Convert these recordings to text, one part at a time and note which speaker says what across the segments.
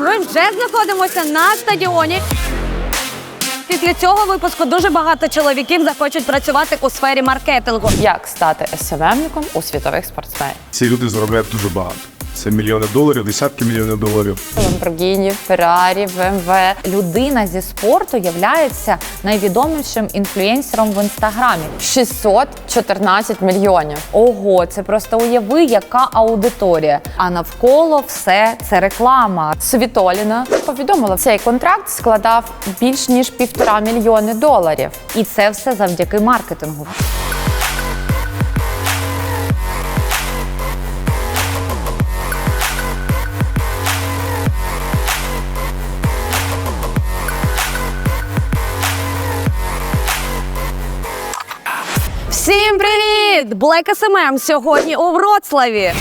Speaker 1: ми вже знаходимося на стадіоні. Після цього випуску дуже багато чоловіків захочуть працювати у сфері маркетингу.
Speaker 2: Як стати СММником у світових спортсменів?
Speaker 3: Ці люди заробляють дуже багато. Це мільйони доларів, десятки мільйонів доларів.
Speaker 2: Lamborghini, Ferrari, BMW. Людина зі спорту являється найвідомішим інфлюенсером в інстаграмі. 614 мільйонів. Ого, це просто уяви, яка аудиторія. А навколо все це реклама. Світоліна повідомила, цей контракт складав більш ніж півтора мільйони доларів. І це все завдяки маркетингу.
Speaker 1: Привіт! Black SMM сьогодні у Вроцлаві.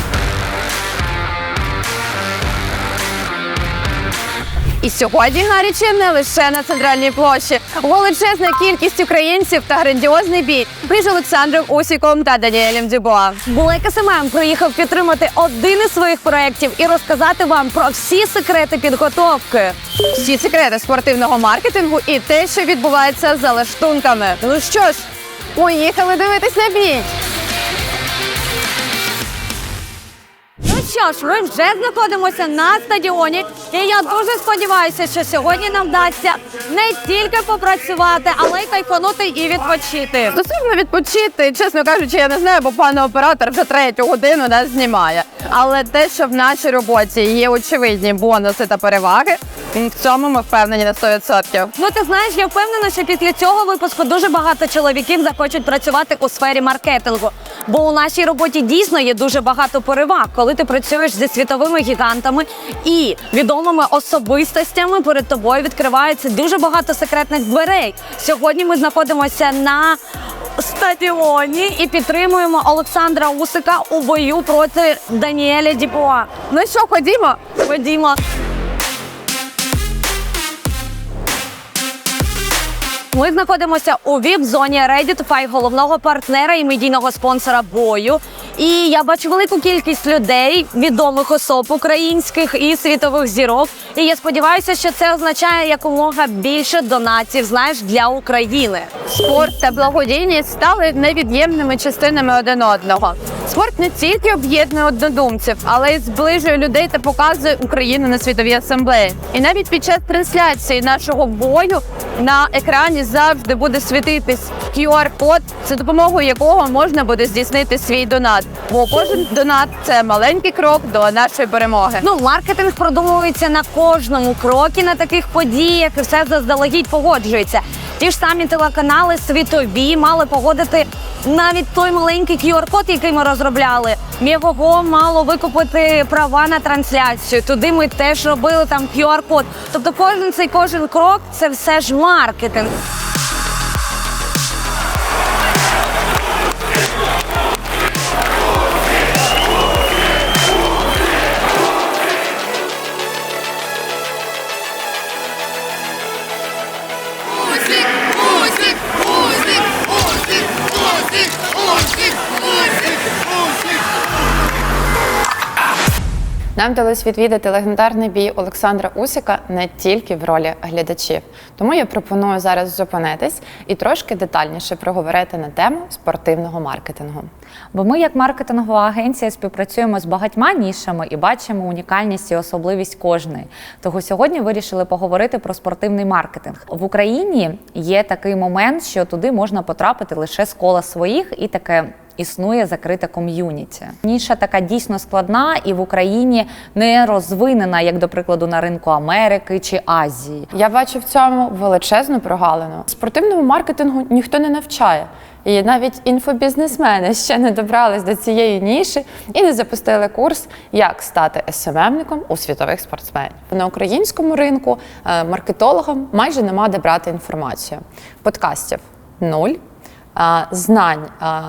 Speaker 1: І сьогодні гаряче не лише на центральній площі. Величезна кількість українців та грандіозний бій між Олександром Усіком та Даніелем Дюбуа. Black SMM приїхав підтримати один із своїх проєктів і розказати вам про всі секрети підготовки, всі секрети спортивного маркетингу і те, що відбувається за лаштунками. Ну що ж, поїхали дивитись на бій. Що ж, ми вже знаходимося на стадіоні, і я дуже сподіваюся, що сьогодні нам вдасться не тільки попрацювати, але й кайфанути і відпочити. Стосовно відпочити, чесно кажучи, я не знаю, бо пан оператор вже третю годину нас знімає. Але те, що в нашій роботі є очевидні бонуси та переваги, в цьому ми впевнені на 100%. Ну ти знаєш, я впевнена, що після цього випуску дуже багато чоловіків захочуть працювати у сфері маркетингу. Бо у нашій роботі дійсно є дуже багато переваг, коли ти працюєш зі світовими гігантами і відомими особистостями. Перед тобою відкривається дуже багато секретних дверей. Сьогодні ми знаходимося на стадіоні і підтримуємо Олександра Усика у бою проти Даніеля Діпуа. Ну що, ходімо? Ходімо. Ми знаходимося у ВІП-зоні Ready to головного партнера і медійного спонсора бою. І я бачу велику кількість людей, відомих особ українських і світових зірок. І я сподіваюся, що це означає якомога більше донатів, знаєш, для України. Спорт та благодійність стали невід'ємними частинами один одного. Спорт не тільки об'єднує однодумців, але й зближує людей та показує Україну на світовій асамблеї. І навіть під час трансляції нашого бою на екрані завжди буде світитись QR-код, за допомогою якого можна буде здійснити свій донат. Бо кожен донат це маленький крок до нашої перемоги. Ну, маркетинг продумується на кожному крокі на таких подіях, і все заздалегідь погоджується. Ті ж самі телеканали світові мали погодити навіть той маленький QR-код, який ми розробляли. Його мало викупити права на трансляцію. Туди ми теж робили там QR-код. Тобто, кожен цей кожен крок це все ж маркетинг.
Speaker 2: Нам вдалося відвідати легендарний бій Олександра Усика не тільки в ролі глядачів. Тому я пропоную зараз зупинитись і трошки детальніше проговорити на тему спортивного маркетингу. Бо ми, як маркетингова агенція, співпрацюємо з багатьма нішами і бачимо унікальність і особливість кожної. Того сьогодні вирішили поговорити про спортивний маркетинг. В Україні є такий момент, що туди можна потрапити лише з кола своїх і таке. Існує закрита ком'юніті. Ніша така дійсно складна і в Україні не розвинена, як до прикладу, на ринку Америки чи Азії. Я бачу в цьому величезну прогалину. Спортивному маркетингу ніхто не навчає. І навіть інфобізнесмени ще не добрались до цієї ніші і не запустили курс, як стати СММником у світових спортсменів. На українському ринку е, маркетологам майже нема де брати інформацію. Подкастів нуль. А, Знань,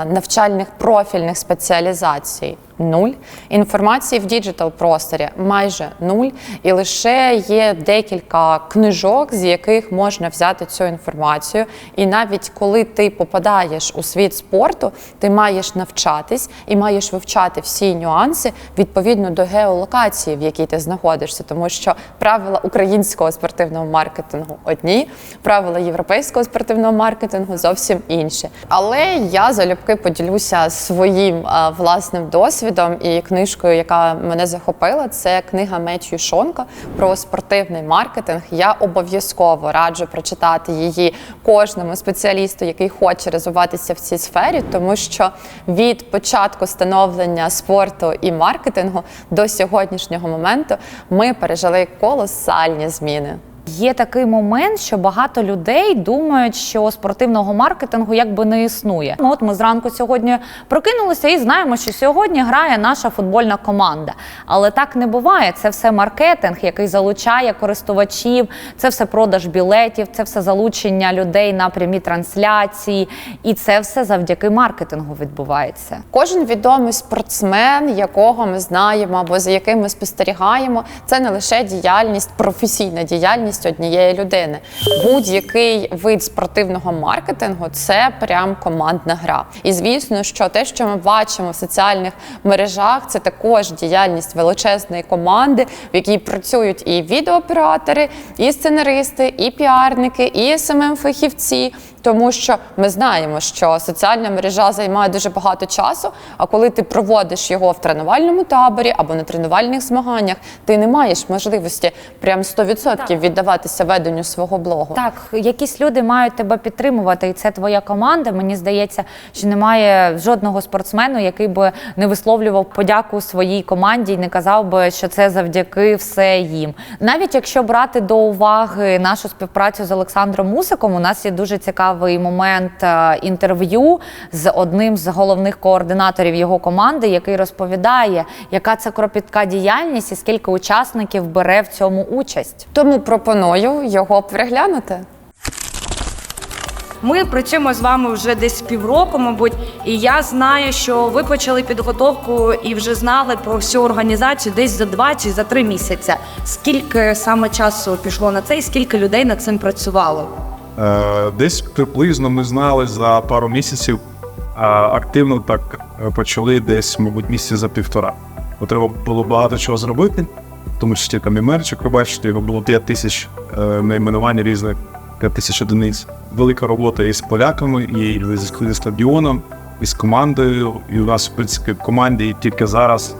Speaker 2: навчальних профільних спеціалізацій нуль. Інформації в діджитал просторі майже нуль. І лише є декілька книжок, з яких можна взяти цю інформацію. І навіть коли ти попадаєш у світ спорту, ти маєш навчатись і маєш вивчати всі нюанси відповідно до геолокації, в якій ти знаходишся, тому що правила українського спортивного маркетингу одні, правила європейського спортивного маркетингу зовсім інші. Але я залюбки поділюся своїм а, власним досвідом і книжкою, яка мене захопила. Це книга Мечю Шонка про спортивний маркетинг. Я обов'язково раджу прочитати її кожному спеціалісту, який хоче розвиватися в цій сфері, тому що від початку становлення спорту і маркетингу до сьогоднішнього моменту ми пережили колосальні зміни.
Speaker 4: Є такий момент, що багато людей думають, що спортивного маркетингу якби не існує. Ну, От ми зранку сьогодні прокинулися і знаємо, що сьогодні грає наша футбольна команда. Але так не буває. Це все маркетинг, який залучає користувачів, це все продаж білетів, це все залучення людей на прямі трансляції, і це все завдяки маркетингу відбувається.
Speaker 2: Кожен відомий спортсмен, якого ми знаємо або за яким ми спостерігаємо, це не лише діяльність, професійна діяльність однієї людини. Будь-який вид спортивного маркетингу це прям командна гра. І звісно, що те, що ми бачимо в соціальних мережах, це також діяльність величезної команди, в якій працюють і відеооператори, і сценаристи, і піарники, і смм фахівці тому що ми знаємо, що соціальна мережа займає дуже багато часу. А коли ти проводиш його в тренувальному таборі або на тренувальних змаганнях, ти не маєш можливості прям 100% віддаватися веденню свого блогу.
Speaker 4: Так, якісь люди мають тебе підтримувати, і це твоя команда. Мені здається, що немає жодного спортсмену, який би не висловлював подяку своїй команді і не казав би, що це завдяки все їм. Навіть якщо брати до уваги нашу співпрацю з Олександром Мусиком, у нас є дуже цікавий момент е, інтерв'ю з одним з головних координаторів його команди, який розповідає, яка це кропітка діяльність і скільки учасників бере в цьому участь.
Speaker 2: Тому пропоную його переглянути.
Speaker 5: Ми працюємо з вами вже десь півроку, мабуть, і я знаю, що ви почали підготовку і вже знали про всю організацію десь за два чи за три місяці. Скільки саме часу пішло на це, і скільки людей над цим працювало?
Speaker 3: Е, Десь приблизно ми знали за пару місяців, а активно так е, почали десь, мабуть, місяці за півтора. Бо треба було багато чого зробити, тому числі там і мерчик, ви бачите, його було 5 тисяч е, найменувань різних, 5 тисяч одиниць. Велика робота і з поляками, і з стадіоном, і з командою. І у нас, в принципі, в команді тільки зараз,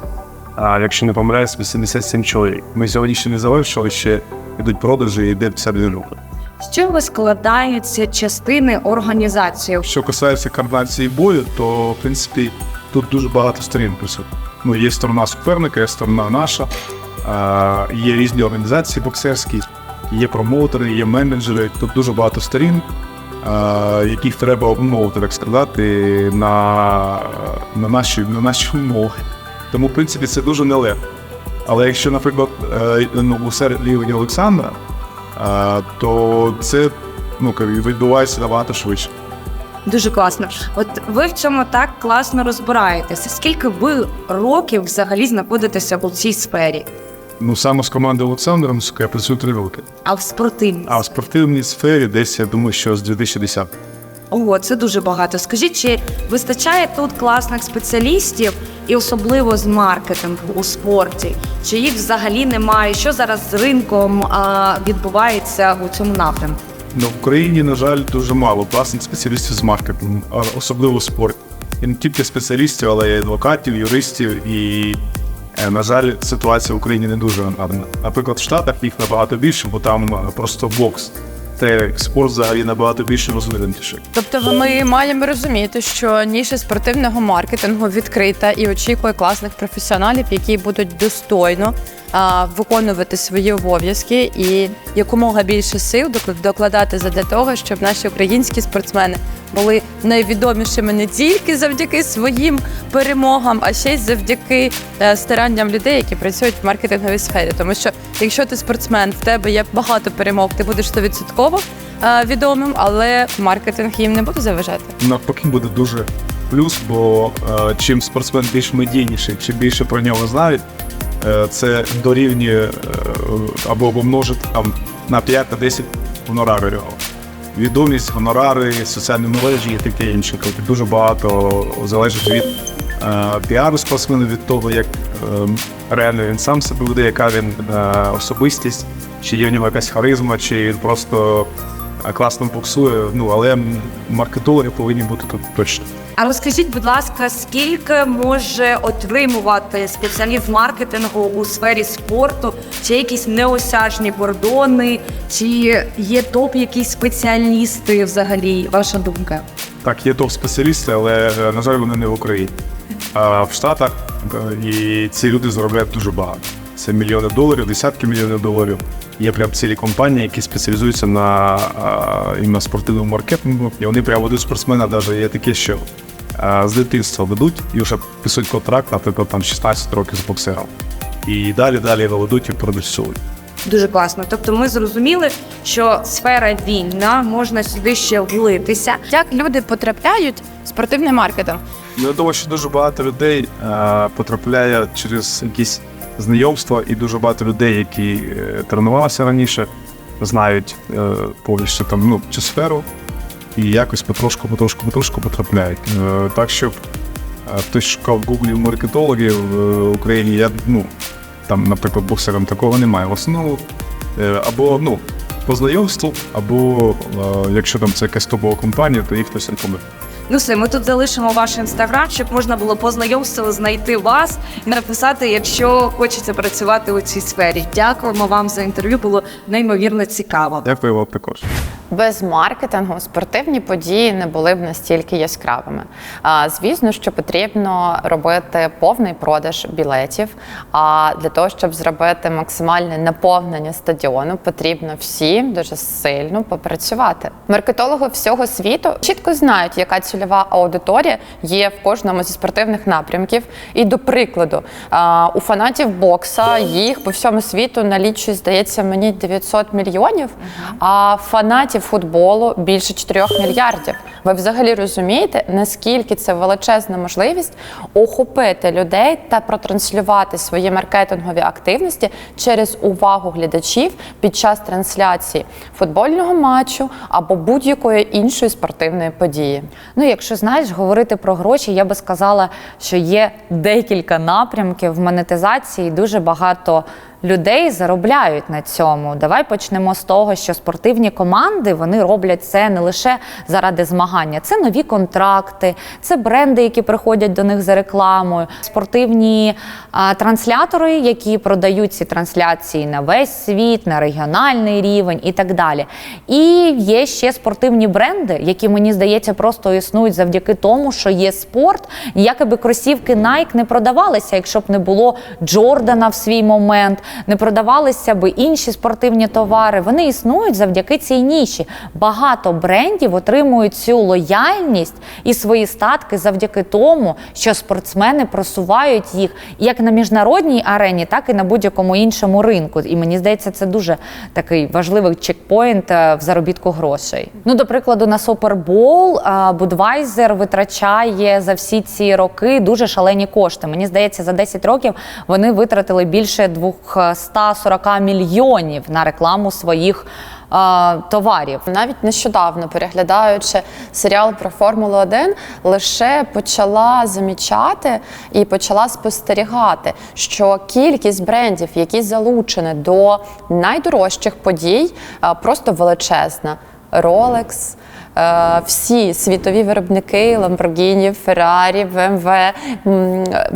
Speaker 3: а, якщо не помиляюсь, 87 чоловік. Ми сьогодні ще не завершили, ще йдуть продажі і йде вся движуха.
Speaker 5: З чого складаються частини організації?
Speaker 3: Що касається координації бою, то в принципі тут дуже багато сторін присутні. Ну, є сторона суперника, є сторона наша, є різні організації боксерські, є промоутери, є менеджери. Тут дуже багато сторін, яких треба обмовити, так сказати, на, на, наші, на наші умови. Тому, в принципі, це дуже нелегко. Але якщо, наприклад, е, ну, у серед Олександра, то це ну, відбувається набагато швидше.
Speaker 5: Дуже класно. От ви в цьому так класно розбираєтеся. Скільки ви років взагалі знаходитеся у цій сфері?
Speaker 3: Ну, саме з командою Олександром я працюю три роки.
Speaker 5: А в спортивній?
Speaker 3: А в спортивній сфері десь, я думаю, що з 2010.
Speaker 5: Ого, це дуже багато. Скажіть, чи вистачає тут класних спеціалістів і особливо з маркетингу у спорті? Чи їх взагалі немає? Що зараз з ринком а, відбувається у цьому напрямку?
Speaker 3: Ну, в Україні, на жаль, дуже мало класних спеціалістів з маркетингу, особливо в спорті. І не тільки спеціалістів, але й адвокатів, юристів. І, е, на жаль, ситуація в Україні не дуже гарна. Наприклад, в Штатах їх набагато більше, бо там е, просто бокс. Це спорт взагалі набагато більше розвинутіше.
Speaker 2: Тобто ми маємо розуміти, що ніша спортивного маркетингу відкрита і очікує класних професіоналів, які будуть достойно виконувати свої обов'язки і якомога більше сил докл- докладати задля того, щоб наші українські спортсмени були найвідомішими не тільки завдяки своїм перемогам, а ще й завдяки е, старанням людей, які працюють в маркетинговій сфері. Тому що якщо ти спортсмен, в тебе є багато перемог, ти будеш 100% е, відомим, але маркетинг їм не буде заважати.
Speaker 3: Навпаки, буде дуже плюс, бо е, чим спортсмен більш медійніший, чим більше про нього знають, це дорівнює е, або помножить там на 5 на 10 гонорари його. Відомість, гонорари, соціальні мережі і таке інше. Тобто дуже багато залежить від е, піару спортсмена, від того, як е, реально він сам себе веде, яка він е, особистість, чи є в нього якась харизма, чи він просто е, класно боксує. Ну але маркетологи повинні бути тут точно.
Speaker 5: А розкажіть, будь ласка, скільки може отримувати спеціаліст маркетингу у сфері спорту? Чи якісь неосяжні кордони, чи є топ якісь спеціалісти взагалі? Ваша думка?
Speaker 3: Так, є топ-спеціалісти, але е, на жаль, вони не в Україні. А в Штатах і ці люди заробляють дуже багато. Це мільйони доларів, десятки мільйонів доларів. Є прям цілі компанії, які спеціалізуються на іменно спортивному маркетингу. І вони прямо ведуть спортсмена, навіть є таке, що а, з дитинства ведуть і вже писуть контракт, наприклад, там 16 років з боксером. І далі далі ведуть і продюсують.
Speaker 5: Дуже класно. Тобто, ми зрозуміли, що сфера вільна, можна сюди ще влитися.
Speaker 2: Як люди потрапляють в спортивний маркетинг?
Speaker 3: Я думаю, що дуже багато людей е, потрапляє через якісь знайомства, і дуже багато людей, які е, тренувалися раніше, знають е, повністю там ну, цю сферу і якось потрошку, потрошку, потрошку потрапляють. Е, так що е, хтось шукав в Гуглі маркетологів в Україні, я ну там, наприклад, боксерам такого немає. В основному або ну, по знайомству, або якщо там це якась топова компанія, то їх хтось рекомендує.
Speaker 5: Ну все, ми тут залишимо ваш інстаграм, щоб можна було по знайти вас і написати, якщо хочеться працювати у цій сфері. Дякуємо вам за інтерв'ю. Було неймовірно цікаво.
Speaker 3: Дякую вам також.
Speaker 2: Без маркетингу спортивні події не були б настільки яскравими. Звісно, що потрібно робити повний продаж білетів. А для того, щоб зробити максимальне наповнення стадіону, потрібно всім дуже сильно попрацювати. Маркетологи всього світу чітко знають, яка цільова аудиторія є в кожному зі спортивних напрямків. І до прикладу, у фанатів бокса їх по всьому світу налічує, здається, мені 900 мільйонів, а фанатів футболу більше 4 мільярдів. Ви взагалі розумієте, наскільки це величезна можливість охопити людей та протранслювати свої маркетингові активності через увагу глядачів під час трансляції футбольного матчу або будь-якої іншої спортивної події.
Speaker 4: Ну, якщо знаєш, говорити про гроші, я би сказала, що є декілька напрямків в монетизації, дуже багато людей заробляють на цьому. Давай почнемо з того, що спортивні команди вони роблять це не лише заради змагання, це нові контракти, це бренди, які приходять до них за рекламою, спортивні а, транслятори, які продають ці трансляції на весь світ, на регіональний рівень і так далі. І є ще спортивні бренди, які мені здається просто існують завдяки тому, що є спорт. Ніякі би кросівки Nike не продавалися, якщо б не було Джордана в свій момент, не продавалися б інші спортивні товари. Вони існують завдяки цій ніші. Багато брендів отримують цю лояльність і свої статки завдяки тому, що спортсмени просувають їх як на міжнародній арені, так і на будь-якому іншому ринку. І мені здається, це дуже такий важливий чекпоінт е, в заробітку грошей. Ну, до прикладу, на Супербол Будвайзер витрачає за всі ці роки дуже шалені кошти. Мені здається, за 10 років вони витратили більше 240 мільйонів на рекламу своїх е, товарів.
Speaker 2: Навіть нещодавно, переглядаючи серіал про Формулу 1, лише почала замічати і почала спостерігати, що кількість брендів, які залучені до найдорожчих подій, а, просто величезна. Rolex, всі світові виробники Lamborghini, Ferrari, BMW,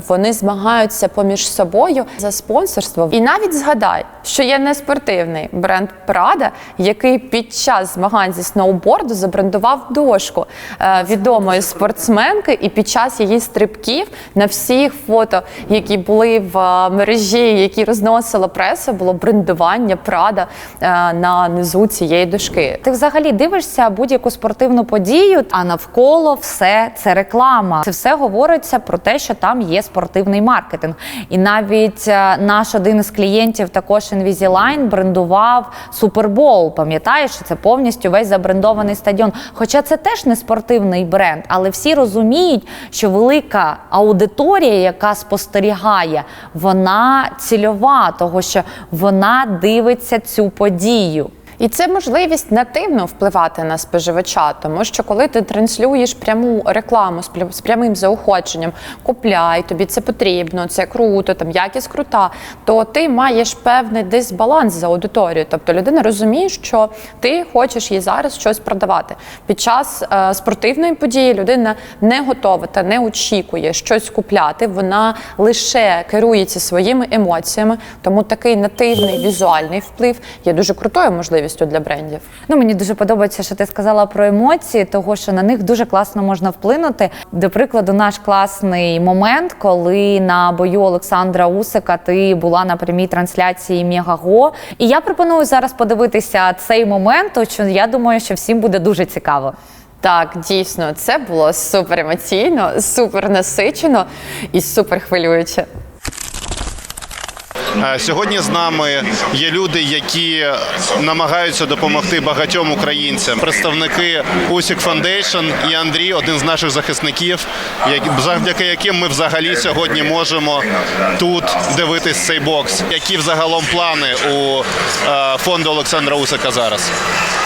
Speaker 2: вони змагаються поміж собою за спонсорство. І навіть згадай, що є неспортивний бренд Prada, який під час змагань зі сноуборду забрендував дошку е, відомої спортсменки, і під час її стрибків на всіх фото, які були в е, мережі, які розносила преса, було брендування Prada е, на низу цієї дошки.
Speaker 4: Ти взагалі дивишся будь-яку спортивну спортивну подію, а навколо все це реклама. Це все говориться про те, що там є спортивний маркетинг. І навіть е, наш один із клієнтів, також Invisalign, брендував Супербол. Пам'ятаєш, що це повністю весь забрендований стадіон. Хоча це теж не спортивний бренд, але всі розуміють, що велика аудиторія, яка спостерігає, вона цільова, того що вона дивиться цю подію.
Speaker 2: І це можливість нативно впливати на споживача, тому що коли ти транслюєш пряму рекламу з прямим заохоченням, купляй, тобі це потрібно, це круто, там якість крута, то ти маєш певний дисбаланс з аудиторією. Тобто людина розуміє, що ти хочеш їй зараз щось продавати. Під час е, спортивної події людина не готова та не очікує щось купляти. Вона лише керується своїми емоціями, тому такий нативний візуальний вплив є дуже крутою можливістю для брендів.
Speaker 4: Ну, мені дуже подобається, що ти сказала про емоції, того що на них дуже класно можна вплинути. До прикладу, наш класний момент, коли на бою Олександра Усика ти була на прямій трансляції Мегаго. І я пропоную зараз подивитися цей момент, що я думаю, що всім буде дуже цікаво.
Speaker 2: Так, дійсно, це було супер емоційно, супер насичено і супер хвилююче.
Speaker 6: Е, Сьогодні з нами є люди, які намагаються допомогти багатьом українцям. Представники Усік Фондейшн і Андрій, один з наших захисників, завдяки яким ми взагалі сьогодні можемо тут дивитись цей бокс. Які взагалом плани у е, фонду Олександра Усика зараз?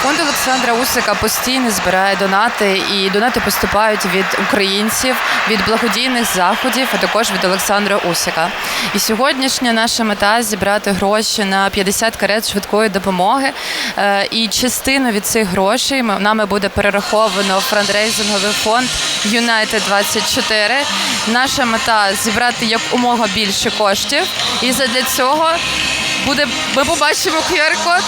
Speaker 7: Фонд Олександра Усика постійно збирає донати, і донати поступають від українців, від благодійних заходів, а також від Олександра Усика. І сьогоднішня наша мета зібрати гроші на 50 карет швидкої допомоги. Е, І частину від цих грошей нами буде перераховано в франдрейзинговий фонд United 24. Наша мета зібрати якомога більше коштів. І задля цього буде ми побачимо QR-код.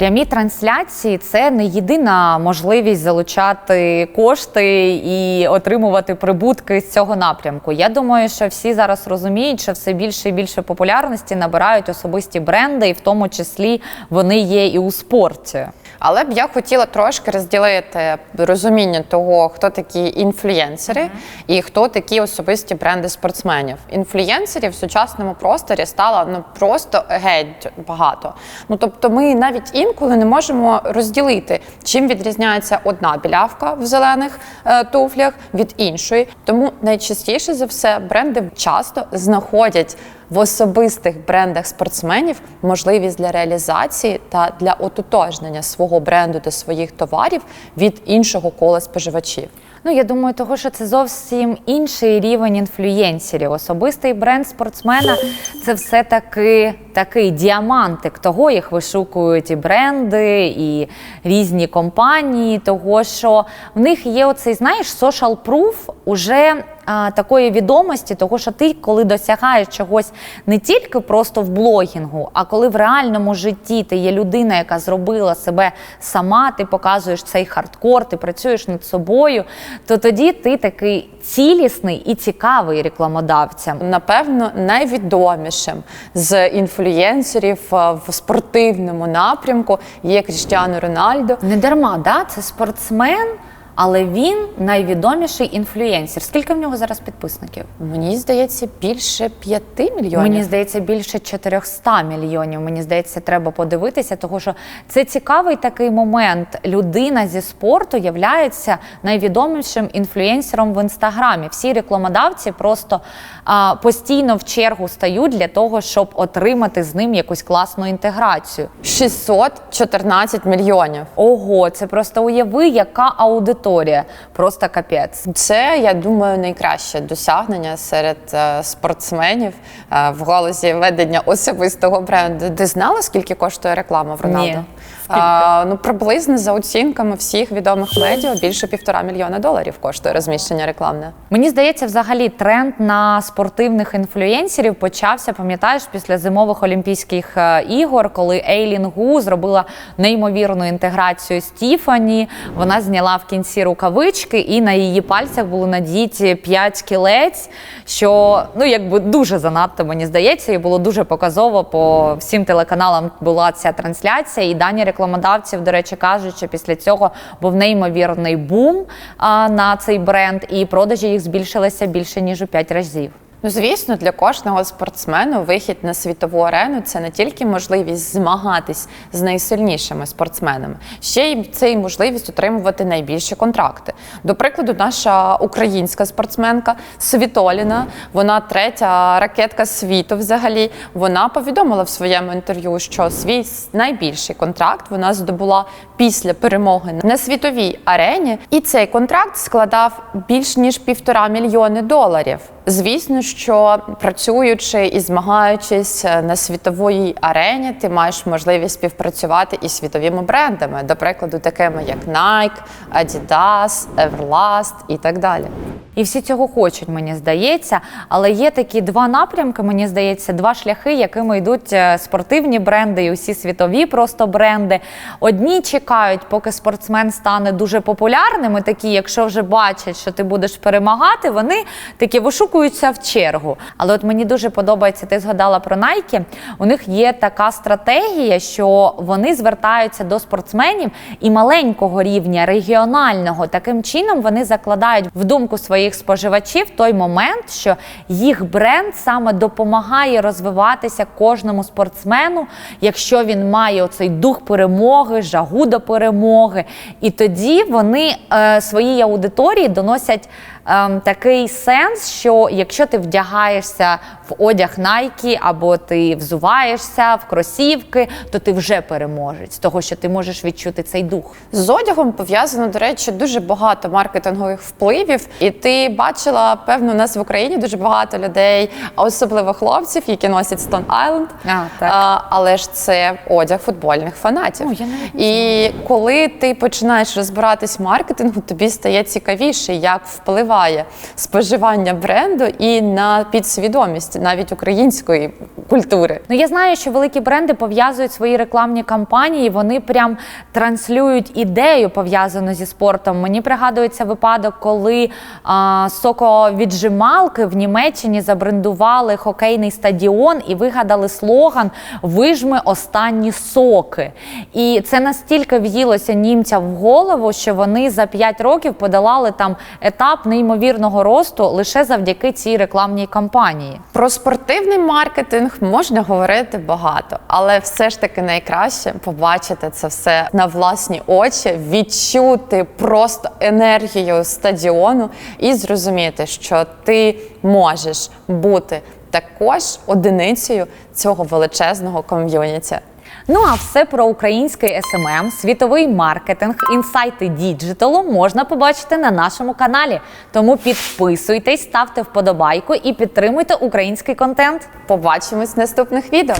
Speaker 4: Прямі трансляції це не єдина можливість залучати кошти і отримувати прибутки з цього напрямку. Я думаю, що всі зараз розуміють, що все більше і більше популярності набирають особисті бренди, і в тому числі вони є і у спорті.
Speaker 2: Але б я хотіла трошки розділити розуміння того, хто такі інфлюєнсери і хто такі особисті бренди спортсменів. Інфлюєнсерів в сучасному просторі стало ну просто геть багато. Ну тобто, ми навіть інколи не можемо розділити, чим відрізняється одна білявка в зелених е, туфлях від іншої. Тому найчастіше за все бренди часто знаходять в особистих брендах спортсменів можливість для реалізації та для ототожнення свого бренду та своїх товарів від іншого кола споживачів.
Speaker 4: Ну, я думаю, того, що це зовсім інший рівень інфлюєнсерів. Особистий бренд спортсмена це все-таки такий діамантик. Того їх вишукують і бренди, і різні компанії, того що в них є оцей, знаєш, social proof уже а, такої відомості, того що ти, коли досягаєш чогось не тільки просто в блогінгу, а коли в реальному житті ти є людина, яка зробила себе сама, ти показуєш цей хардкор, ти працюєш над собою, то тоді ти такий цілісний і цікавий рекламодавцям.
Speaker 2: Напевно, найвідомішим з інфлюєнсерів е, в спортивному напрямку є Кріштіану Рональдо.
Speaker 4: Не дарма, да? це спортсмен, але він найвідоміший інфлюєнсер. Скільки в нього зараз підписників?
Speaker 2: Мені здається, більше п'яти мільйонів.
Speaker 4: Мені здається, більше 400 мільйонів. Мені здається, треба подивитися, тому що це цікавий такий момент. Людина зі спорту являється найвідомішим інфлюєнсером в інстаграмі. Всі рекламодавці просто а, постійно в чергу стають для того, щоб отримати з ним якусь класну інтеграцію.
Speaker 2: 614 мільйонів.
Speaker 4: Ого, це просто уяви, яка аудиторія. Просто капець.
Speaker 2: Це, я думаю, найкраще досягнення серед е, спортсменів е, в галузі ведення особистого бренду. Ти знала, скільки коштує реклама в Роналду?
Speaker 4: Ні.
Speaker 2: А, ну, приблизно за оцінками всіх відомих медіа більше півтора мільйона доларів коштує розміщення рекламне.
Speaker 4: Мені здається, взагалі тренд на спортивних інфлюєнсерів почався, пам'ятаєш, після зимових Олімпійських е, ігор, коли Ейлін Гу зробила неймовірну інтеграцію з Тіфані. Вона зняла в кінці рукавички, і на її пальцях були надіті 5 кілець, що ну якби дуже занадто мені здається, і було дуже показово по всім телеканалам була ця трансляція, і дані рекламодавці рекламодавців, до речі, кажуть, що після цього був неймовірний бум на цей бренд, і продажі їх збільшилися більше ніж у 5 разів.
Speaker 2: Ну, звісно, для кожного спортсмену вихід на світову арену це не тільки можливість змагатись з найсильнішими спортсменами, ще й це й можливість отримувати найбільші контракти. До прикладу, наша українська спортсменка Світоліна, вона третя ракетка світу. Взагалі, вона повідомила в своєму інтерв'ю, що свій найбільший контракт вона здобула після перемоги на світовій арені, і цей контракт складав більш ніж півтора мільйони доларів. Звісно, що працюючи і змагаючись на світовій арені, ти маєш можливість співпрацювати із світовими брендами, до прикладу, такими як Nike, Adidas, Everlast і так далі.
Speaker 4: І всі цього хочуть, мені здається. Але є такі два напрямки, мені здається, два шляхи, якими йдуть е, спортивні бренди і усі світові просто бренди. Одні чекають, поки спортсмен стане дуже популярним. і Такі, якщо вже бачать, що ти будеш перемагати, вони такі вишукуються в чергу. Але от мені дуже подобається, ти згадала про Nike, У них є така стратегія, що вони звертаються до спортсменів і маленького рівня, регіонального. Таким чином вони закладають в думку своїх споживачів той момент, що їх бренд саме допомагає розвиватися кожному спортсмену, якщо він має оцей дух перемоги, жагу до перемоги. І тоді вони е, своїй аудиторії доносять ем, такий сенс, що якщо ти вдягаєшся в одяг Nike або ти взуваєшся в кросівки, то ти вже переможець, того що ти можеш відчути цей дух.
Speaker 2: З одягом пов'язано, до речі, дуже багато маркетингових впливів. І ти бачила, певно, у нас в Україні дуже багато людей, особливо хлопців, які носять Stone Island.
Speaker 4: А, так.
Speaker 2: А, але ж це одяг футбольних фанатів.
Speaker 4: О, я
Speaker 2: і коли ти починаєш розбиратись в маркетингу, тобі стає цікавіше, як впливає споживання бренду і на підсвідомість навіть української культури.
Speaker 4: Ну я знаю, що великі бренди пов'язують свої рекламні кампанії. Вони прям транслюють ідею пов'язану зі спортом. Мені пригадується випадок, коли а, соковіджималки в Німеччині забрендували хокейний стадіон і вигадали слоган Вижми останні соки. І це настільки в'їлося німцям в голову, що вони за 5 років подолали там етап неймовірного росту лише завдяки цій рекламній кампанії.
Speaker 2: Про спортивний маркетинг можна говорити багато, але все ж таки найкраще побачити це все на власні очі, відчути просто енергію стадіону і зрозуміти, що ти можеш бути також одиницею цього величезного ком'юніті.
Speaker 4: Ну а все про український СММ, світовий маркетинг, інсайти діджиталу можна побачити на нашому каналі. Тому підписуйтесь, ставте вподобайку і підтримуйте український контент.
Speaker 2: Побачимось в наступних відео.